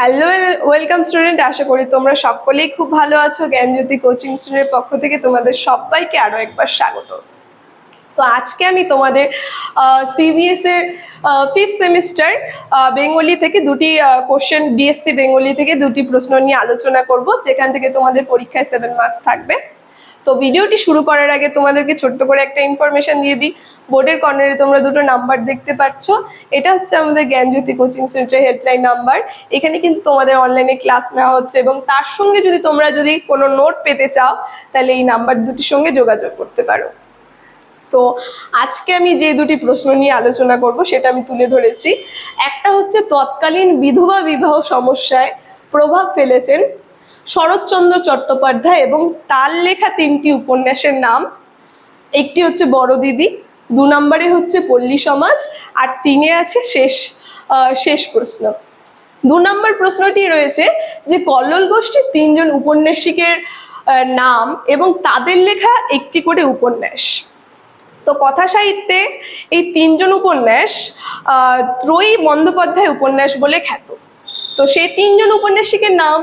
Hello welcome student আশা করি তোমরা সকলেই খুব ভালো আছো। জ্ঞানজ্যোতি কোচিং স্টুডেন্টের পক্ষ থেকে তোমাদের সবাইকে আরও একবার স্বাগত। তো আজকে আমি তোমাদের সিবিএস এর ফিফথ সেমিস্টার বেঙ্গলি থেকে দুটি কোশ্চেন বিএসসি বেঙ্গলি থেকে দুটি প্রশ্ন নিয়ে আলোচনা করব। যেখান থেকে তোমাদের পরীক্ষায় সেভেন মার্কস থাকবে। তো ভিডিওটি শুরু করার আগে তোমাদেরকে ছোট্ট করে একটা ইনফরমেশন দিয়ে দিই। বোর্ডের কর্নারে তোমরা দুটো নাম্বার দেখতে পাচ্ছ। এটা হচ্ছে আমাদের Gyanjyoti coaching centre helpline number এখানে কিন্তু তোমাদের অনলাইনে ক্লাস নেওয়া হচ্ছে এবং তার সঙ্গে যদি তোমরা যদি কোনো নোট পেতে চাও, তাহলে এই নাম্বার দুটির সঙ্গে যোগাযোগ করতে পারো। তো আজকে আমি যে দুটি প্রশ্ন নিয়ে আলোচনা করব, সেটা আমি তুলে ধরেছি। একটা হচ্ছে, তৎকালীন বিধবা বিবাহ সমস্যায় প্রভাব ফেলেছেন শরৎচন্দ্র চট্টোপাধ্যায় এবং তার লেখা তিনটি উপন্যাসের নাম। একটি হচ্ছে বড় দিদি, দু নম্বরে হচ্ছে পল্লী সমাজ, আর তিনে আছে শেষ শেষ প্রশ্ন। দু নম্বর প্রশ্নটি রয়েছে যে কল্লোল গোষ্ঠীর তিনজন উপন্যাসিকের নাম এবং তাদের লেখা একটি করে উপন্যাস। তো কথা সাহিত্যে এই তিনজন উপন্যাস ত্রয়ী বন্দ্যোপাধ্যায় উপন্যাস বলে খ্যাত। তো সেই তিনজন উপন্যাসিকের নাম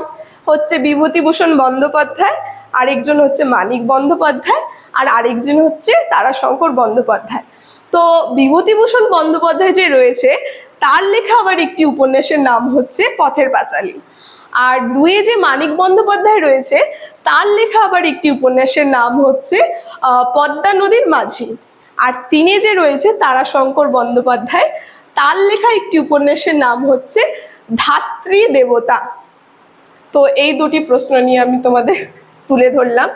হচ্ছে বিভূতিভূষণ বন্দ্যোপাধ্যায়, আরেকজন হচ্ছে মানিক বন্দ্যোপাধ্যায়, আর আরেকজন হচ্ছে তারাশঙ্কর বন্দ্যোপাধ্যায়। তো বিভূতিভূষণ বন্দ্যোপাধ্যায় যে রয়েছে, তার লেখা আবার একটি উপন্যাসের নাম হচ্ছে পথের পাঁচালী। আর দুয়ে যে মানিক বন্দ্যোপাধ্যায় রয়েছে, তার লেখা আবার একটি উপন্যাসের নাম হচ্ছে পদ্মা নদীর মাঝি। আর তিনে যে রয়েছে তারাশঙ্কর বন্দ্যোপাধ্যায়, তার লেখা একটি উপন্যাসের নাম হচ্ছে, ধাত্রী দেবতা। তো এই দুটি প্রশ্ন নিয়ে আমি তোমাদের তুলে ধরলাম।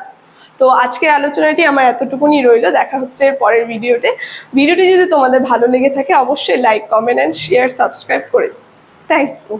তো আজকের আলোচনাটি আমার এতটুকুনি রইল। দেখা হচ্ছে পরের ভিডিওতে। ভিডিওটি যদি তোমাদের ভালো লেগে থাকে, অবশ্যই like comment and share subscribe করে থ্যাংক ইউ